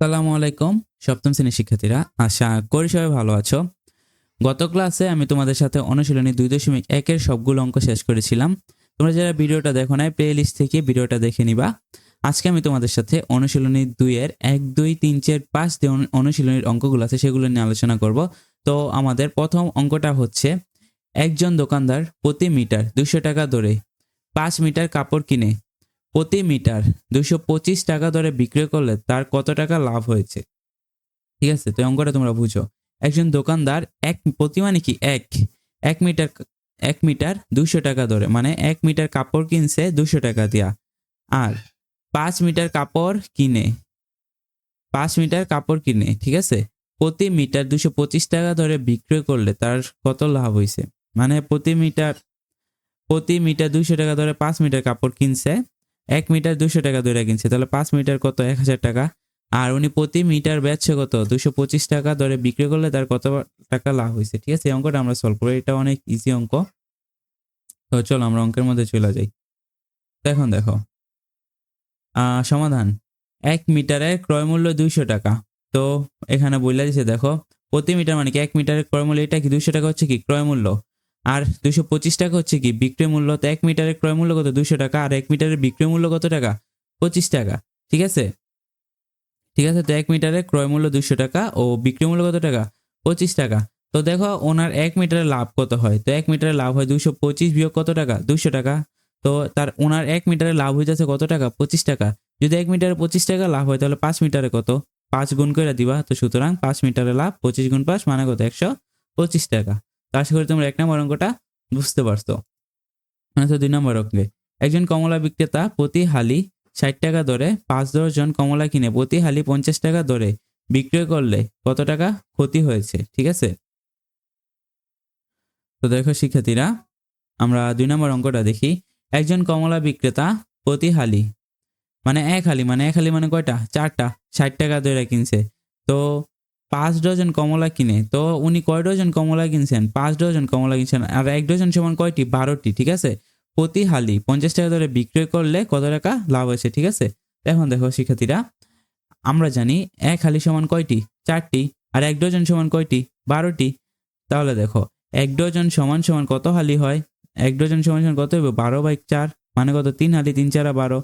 সালামু আলাইকুম, সপ্তম শ্রেণির শিক্ষার্থীরা। আশা করি সবাই ভালো আছো। গত ক্লাসে আমি তোমাদের সাথে অনুশীলনী দুই দশমিক একের সবগুলো অঙ্ক শেষ করেছিলাম। তোমরা যারা ভিডিওটা দেখো নাই প্লে লিস্ট থেকে ভিডিওটা দেখে নিবা। আজকে আমি তোমাদের সাথে অনুশীলনী দুইয়ের এক, দুই, তিন, চার, পাঁচ যে অনুশীলনীর অঙ্কগুলো আছে সেগুলো নিয়ে আলোচনা করব। তো আমাদের প্রথম অঙ্কটা হচ্ছে, একজন দোকানদার প্রতি মিটার দুশো টাকা দরে পাঁচ মিটার কাপড় কিনে প্রতি মিটার দুশো পঁচিশ টাকা দরে বিক্রয় করলে তার কত টাকা লাভ হয়েছে? ঠিক আছে, তো অঙ্কটা তোমরা বুঝো। একজন দোকানদার এক, প্রতি মানে কি এক? এক মিটার এক মিটার দুশো টাকা দরে মানে এক মিটার কাপড় কিনছে দুশো টাকা দিয়া। আর পাঁচ মিটার কাপড় কিনে, পাঁচ মিটার কাপড় কিনে, ঠিক আছে? প্রতি মিটার দুশো পঁচিশ টাকা ধরে বিক্রয় করলে তার কত লাভ হয়েছে? মানে প্রতি মিটার প্রতি মিটার দুশো টাকা ধরে পাঁচ মিটার কাপড় কিনছে এক মিটার দুশো টাকা ধরে কিনছে, তাহলে পাঁচ মিটার কত? এক হাজার টাকা। আর উনি প্রতি মিটার বেচছে কত? দুশো পঁচিশ টাকা দরে বিক্রি করলে তার কত টাকা লাভ হয়েছে, ঠিক আছে? এই অঙ্কটা আমরা সলভ করি। এটা অনেক ইজি অঙ্ক। তো চলো আমরা অঙ্কের মধ্যে চলে যাই। এখন দেখো। সমাধান। এক মিটারের ক্রয় মূল্য দুইশো টাকা। তো এখানে বলে দিছে, দেখো, প্রতি মিটার মানে কি? এক মিটারের ক্রয় মূল্য এটা কি? দুইশো টাকা হচ্ছে কি? ক্রয় মূল্য আর দুশো পঁচিশ টাকা হচ্ছে কি? বিক্রয় মূল্য তো এক মিটারের ক্রয় মূল্য কত? দুশো টাকা। আর এক মিটারের বিক্রয় মূল্য কত টাকা? পঁচিশ টাকা। ঠিক আছে? ঠিক আছে? তো এক মিটারের ক্রয় মূল্য দুশো টাকা ও বিক্রয় মূল্য কত টাকা? পঁচিশ টাকা। তো দেখো, ওনার এক মিটারের লাভ কত হয়? তো এক মিটারের লাভ হয় দুশো পঁচিশ বিয়োগ কত টাকা? দুশো টাকা। তো তার ওনার এক মিটারের লাভ হয়ে যাচ্ছে কত টাকা? পঁচিশ টাকা। যদি এক মিটারে পঁচিশ টাকা লাভ হয়, তাহলে পাঁচ মিটারে কত? পাঁচ গুণ করে দিবা। তো সুতরাং পাঁচ মিটারের লাভ পঁচিশ গুণ পাঁচ মানে কত? একশো পঁচিশ টাকা। আশা করি তোমরা এক নম্বর অঙ্কটা বুঝতে পারছ। আচ্ছা দুই নম্বর অঙ্কে, একজন কমলা বিক্রেতা প্রতি হালি ষাট টাকা দরে, পাঁচ দশজন কমলা কিনে প্রতি হালি পঞ্চাশ টাকা দরে বিক্রয় করলে কত টাকা ক্ষতি হয়েছে, ঠিক আছে? তো দেখো শিক্ষার্থীরা, আমরা দুই নম্বর অঙ্কটা দেখি। একজন কমলা বিক্রেতা প্রতি হালি মানে এক হালি মানে এক হালি মানে কয়টা? চারটা, ষাট টাকা দরে কিনছে। তো পাঁচ ডজন কমলা কিনে, তো উনি কয় ডজন কমলা কিনছেন? পাঁচ ডজন কমলা কিনছেন। আর এক ডজন সমান কয়টি? বারোটি, ঠিক আছে? প্রতি হালি পঞ্চাশ টাকা ধরে বিক্রয় করলে কত টাকা? লাভ হয়েছে, ঠিক আছে? এখন দেখো, শিক্ষার্থীরা, আমরা জানি এক হালি সমান কয়টি? চারটি। আর এক ডজন সমান কয়টি? বারোটি। তাহলে দেখো, এক ডজন সমান সমান কত হালি হয়? এক ডজন সমান সমান কত হবে বারো বাই চার মানে কত? তিন হালি, তিন চারা বারো।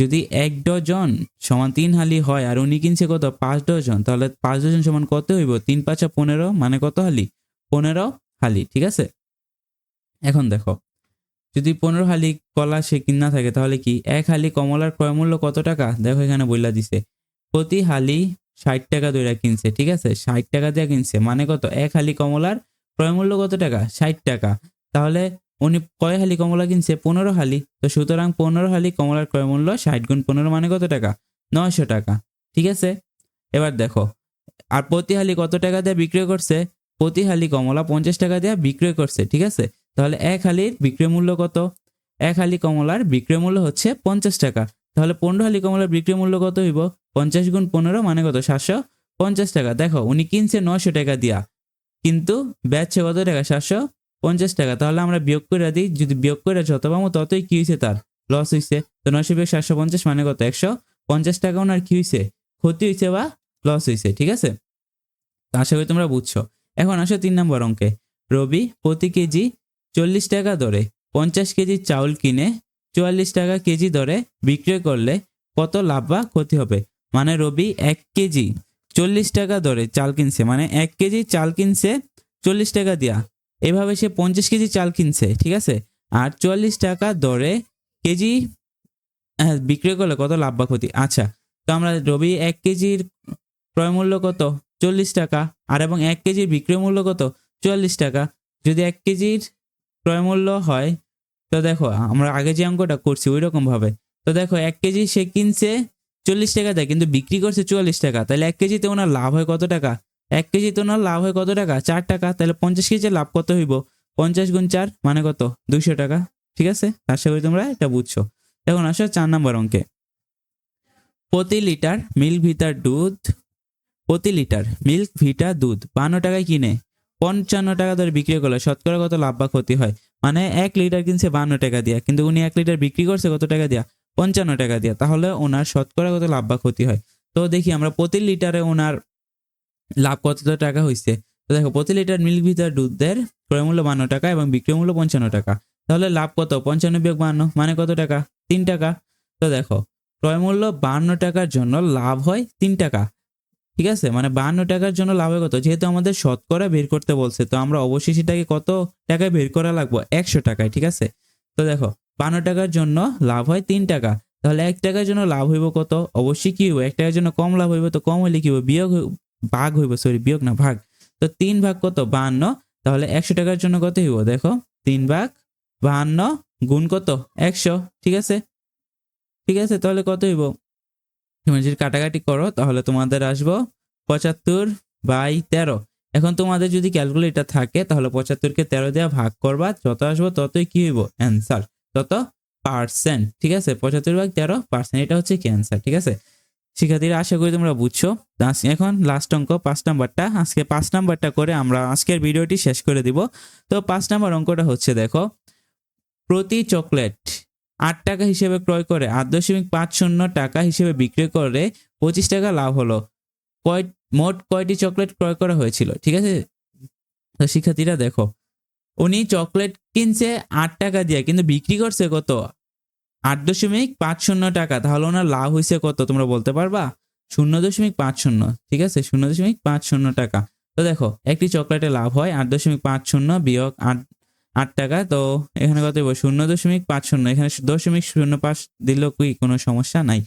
যদি এক ডজন সমান তিন হালি হয় আর উনি কিনছে কত? পাঁচ ডজন। তাহলে পাঁচ ডজন সমান কত হইব? তিন পাঁচা পনেরো মানে কত হালি? পনেরো হালি, ঠিক আছে? এখন দেখো, যদি পনেরো হালি কলা সে কিনা থাকে, তাহলে কি এক হালি কমলার ক্রয় মূল্য কত টাকা? দেখো এখানে বইলা দিছে, প্রতি হালি ষাট টাকা দইরা কিনছে, ঠিক আছে? ষাট টাকা দিয়ে কিনছে মানে কত? এক হালি কমলার ক্রয় মূল্য কত টাকা? ষাট টাকা। তাহলে উনি কয় হালি কমলা কিনছে? পনেরো হালি। তো সুতরাং পনেরো হালি কমলার ক্রয় মূল্য ষাট গুণ পনেরো মানে কত টাকা? নয়শো টাকা। ঠিক আছে? এবার দেখো। আর প্রতি হালি কত টাকা দিয়ে বিক্রয় করছে? প্রতি হালি কমলা পঞ্চাশ টাকা দিয়ে বিক্রয় করছে। ঠিক আছে? তাহলে এক হালির বিক্রয় মূল্য কত? এক হালি কমলার বিক্রয় মূল্য হচ্ছে পঞ্চাশ টাকা। তাহলে পনেরো হালি কমলার বিক্রয় মূল্য কত হইব? পঞ্চাশ গুণ পনেরো মানে কত? সাতশো পঞ্চাশ টাকা। দেখো, উনি কিনছে নশো টাকা দিয়া। কিন্তু বেচছে কত টাকা? সাতশো পঞ্চাশ টাকা, তাহলে আমরা বিয়োগ করে দিই, যদি বিয়োগ করে যত পাবো ততই কি হয়েছে তার? লস হয়েছে। তো নশো বিয়োগ সাতশো পঞ্চাশ মানে কত? একশো পঞ্চাশ টাকা ওনার কি হয়েছে? ক্ষতি হয়েছে বা লস হয়েছে, ঠিক আছে? আশা করি তোমরা বুঝছ। এখন আসো তিন নম্বর অঙ্কে। রবি প্রতি কেজি চল্লিশ টাকা দরে, পঞ্চাশ কেজি চাউল কিনে চুয়াল্লিশ টাকা কেজি দরে বিক্রয় করলে কত লাভ বা ক্ষতি হবে? মানে রবি এক কেজি চল্লিশ টাকা দরে চাল কিনছে মানে এক কেজি চাল কিনছে চল্লিশ টাকা দিয়া। এভাবে সে পঞ্চাশ কেজি চাল কিনছে ঠিক আছে? আর চুয়াল্লিশ টাকা দরে কেজি হ্যাঁ, বিক্রয় করলে কত লাভ বা ক্ষতি? আচ্ছা তো আমরা রবি এক কেজির ক্রয় মূল্য কত? চল্লিশ টাকা। আর এবং এক কেজির বিক্রয় মূল্য কত? চুয়াল্লিশ টাকা। যদি এক কেজির ক্রয় মূল্য হয় তো দেখো আমরা আগে যে অঙ্কটা করছি ওই রকমভাবে তো দেখো এক কেজি সে কিনছে চল্লিশ টাকা দেয় কিন্তু বিক্রি করছে চুয়াল্লিশ টাকা। তাহলে এক কেজিতে ওনার লাভ হয় কত টাকা? এক কেজিতে ওনার লাভ হয় কত টাকা? চার টাকা। তাহলে পঞ্চাশ কেজি লাভ কত হইব? পঞ্চাশ গুণ চার মানে কত? দুইশো টাকা। ঠিক আছে? আশা করি তোমরা এটা বুঝছ। এখন আসো চার নম্বর অঙ্কে। প্রতি লিটার মিল্ক ভিটার দুধ, প্রতি লিটার মিল্ক ভিটা দুধ বান্ন টাকায় কিনে পঞ্চান্ন টাকা ধরে বিক্রি করলে শতকরা কত লাভ বা ক্ষতি হয়? মানে এক লিটার কিনছে বান্ন টাকা দিয়া, কিন্তু উনি এক লিটার বিক্রি করছে কত টাকা দিয়া? পঞ্চান্ন টাকা দিয়া। তাহলে ওনার শতকরা কত লাভ বা ক্ষতি হয়? তো দেখি আমরা প্রতি লিটারে ওনার লাভ কত টাকা হয়েছে তো দেখো, প্রতি লিটার মিল্ক ভিতর দুধের ক্রয় মূল্য বান্ন টাকা এবং বিক্রয় মূল্য পঞ্চান্ন টাকা। তাহলে লাভ কত? পঞ্চান্ন বিয়োগ বান্ন মানে কত টাকা? তিন টাকা। তো দেখো ক্রয় মূল্য বান্ন টাকার জন্য লাভ হয় তিন টাকা। ঠিক আছে? মানে বান্ন টাকার জন্য লাভ হয় কত? যেহেতু আমাদের শতকরা বের করতে বলছে, তো আমরা অবশ্যই সেটাকে কত টাকায় বের করা লাগবো? একশো টাকায়, ঠিক আছে? তো দেখো, বান্ন টাকার জন্য লাভ হয় তিন টাকা। তাহলে এক টাকার জন্য লাভ হইব কত? অবশ্যই কি হইব? এক টাকার জন্য কম লাভ হইব, তো কম হলে কি হবে বিয়োগ ভাগ হইব সরি বিয়োগ না ভাগ। তো তিন ভাগ কত? বাহান্ন। তাহলে একশো টাকার জন্য কত হইব? দেখো, তিন ভাগ বাহান্ন গুণ কত? একশো। ঠিক আছে? ঠিক আছে? তাহলে কত হইব? তুমি যদি কাটাকাটি করো, তাহলে তোমাদের আসব পঁচাত্তর বাই তেরো। এখন তোমাদের যদি ক্যালকুলেটর থাকে, তাহলে পঁচাত্তরকে তেরো দেওয়া ভাগ করবা। যত আসব ততই কি হইব? অ্যান্সার। তত পার্সেন্ট। ঠিক আছে? পঁচাত্তর ভাগ তেরো, পার্সেন্ট। এটা হচ্ছে কি ঠিক আছে? শিক্ষার্থীরা, আশা করি তোমরা বুঝছ। এখন লাস্ট অঙ্ক, পাঁচ নাম্বারটা। আজকে পাঁচ নাম্বারটা করে আমরা আজকের ভিডিওটি শেষ করে দিব। তো পাঁচ নাম্বার অঙ্কটা হচ্ছে, দেখো। প্রতি চকলেট আট টাকা হিসেবে ক্রয় করে, আট দশমিক পাঁচ শূন্য টাকা হিসেবে বিক্রি করে পঁচিশ টাকা লাভ হলো। কয় মোট কয়টি চকলেট ক্রয় করা হয়েছিল? ঠিক আছে? তো শিক্ষার্থীরা, দেখো। উনি চকলেট কিনছে, আট টাকা দিয়ে, কিন্তু বিক্রি করছে কত? আট দশমিক পাঁচ শূন্য টাকা, তাহলে ওনার লাভ হয়েছে কত তোমরা বলতে পারবা? শূন্য দশমিক পাঁচ শূন্য, ঠিক আছে? শূন্য দশমিক পাঁচ শূন্য টাকা। তো দেখো, একটি চকলেটে লাভ হয় আট দশমিক পাঁচ শূন্য বিয়োগ আট আট টাকা, তো এখানে কত শূন্য দশমিক পাঁচ শূন্য, এখানে দশমিক শূন্য পাঁচ দিলেও কি কোনো সমস্যা নাই?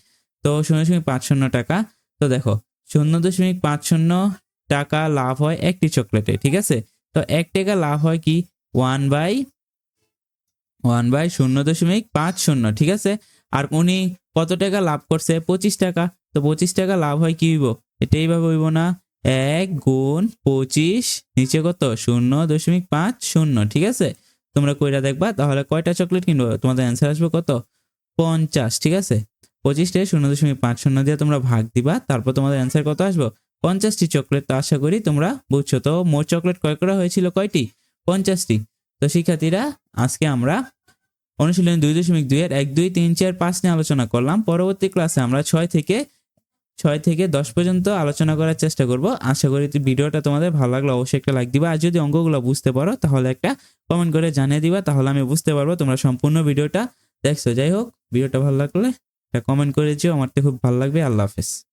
তো শূন্য দশমিক পাঁচ শূন্য টাকা, তো দেখো, শূন্য দশমিক পাঁচ শূন্য টাকা লাভ হয় একটি চকলেটে, ঠিক আছে? তো এক টাকা লাভ হয় কি? ওয়ান বাই ওয়ান বাই শূন্য দশমিক পাঁচ শূন্য, ঠিক আছে? আর উনি কত টাকা লাভ করছে? পঁচিশ টাকা। তো পঁচিশ টাকা লাভ হয় কি হইব? এটা এইভাবে হইব না। এক গুণ পঁচিশ নিচে কত? শূন্য দশমিক পাঁচ শূন্য, ঠিক আছে? তোমরা কইরা দেখবা, তাহলে কয়টা চকলেট কিনবো? তোমাদের অ্যান্সার আসবে কত? পঞ্চাশ, ঠিক আছে? পঁচিশটা শূন্য দশমিক পাঁচ শূন্য দিয়ে তোমরা ভাগ দিবা, তারপর তোমাদের অ্যান্সার কত আসব? পঞ্চাশটি চকলেট তো আশা করি তোমরা বুঝছ। তো মোট চকলেট ক্রয় করা হয়েছিল কয়টি? পঞ্চাশটি। তো শিক্ষার্থীরা, আজকে আমরা অনুশীলনী দুই দশমিক দুই এর এক, দুই, তিন, চার, পাঁচ নিয়ে আলোচনা করলাম। পরবর্তী ক্লাসে আমরা ছয় থেকে ছয় থেকে দশ পর্যন্ত আলোচনা করার চেষ্টা করব। আশা করি ভিডিওটা তোমাদের ভালো লাগলে অবশ্যই একটা লাইক দিবা। আর যদি অঙ্কগুলো বুঝতে পারো, তাহলে একটা কমেন্ট করে জানিয়ে দিবা। তাহলে আমি বুঝতে পারব তোমরা সম্পূর্ণ ভিডিওটা দেখছ। যাই হোক, ভিডিওটা ভালো লাগলে একটা কমেন্ট করে দিও। আমার তো খুব ভালো লাগবে। আল্লাহ হাফেজ।